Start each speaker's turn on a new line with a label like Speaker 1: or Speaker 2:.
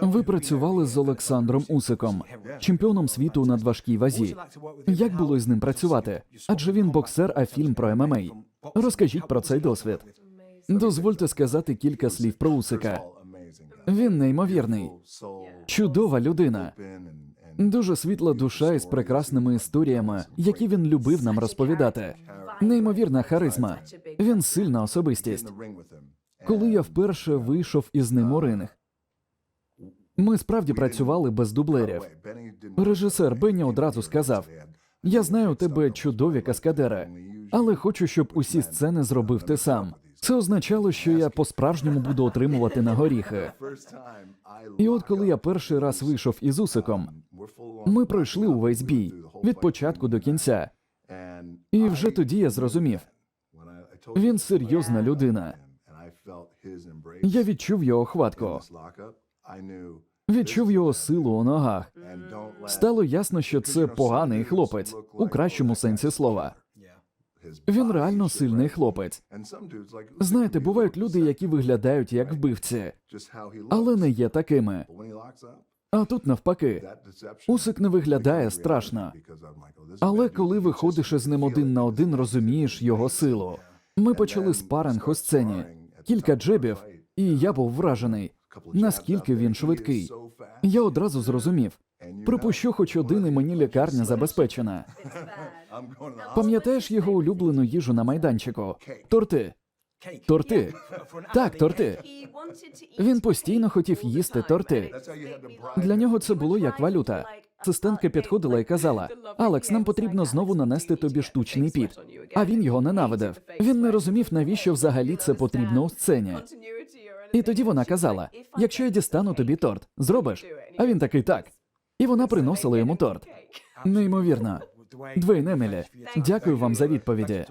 Speaker 1: Ви працювали з Олександром Усиком, чемпіоном світу на важкій вазі. Як було з ним працювати? Адже він боксер, а фільм про ММА. Розкажіть про цей досвід. Дозвольте сказати кілька слів про Усика. Він неймовірний, чудова людина, дуже світла душа із прекрасними історіями, які він любив нам розповідати. Неймовірна харизма. Він сильна особистість. Коли я вперше вийшов із ним у ринг, ми справді працювали без дублерів. Режисер Бенні одразу сказав: Я знаю у тебе чудові каскадери, але хочу, щоб усі сцени зробив ти сам. Це означало, що я по-справжньому буду отримувати на горіхи. І от коли я перший раз вийшов із Усиком, ми пройшли увесь бій від початку до кінця. І вже тоді я зрозумів, він серйозна людина. Я відчув його хватку, відчув його силу у ногах. Стало ясно, що це поганий хлопець у кращому сенсі слова. Він реально сильний хлопець. Знаєте, бувають люди, які виглядають як вбивці, але не є такими. А тут навпаки, Усик не виглядає страшно. Але коли виходиш із ним один на один, розумієш його силу. Ми почали спаринг у сцені, кілька джебів, і я був вражений, наскільки він швидкий. Я одразу зрозумів. Припущу, хоч один і мені лікарня забезпечена. Пам'ятаєш його улюблену їжу на майданчику? Торти. Торти. Так, торти. Він постійно хотів їсти торти. Для нього це було як валюта. Асистентка підходила і казала: Алекс, нам потрібно знову нанести тобі штучний піт. А він його ненавидив. Він не розумів, навіщо взагалі це потрібно у сцені. І тоді вона казала: якщо я дістану тобі торт, зробиш? А він такий так. І вона приносила йому торт. Неймовірно. Двейн Емілі, дякую вам за відповіді.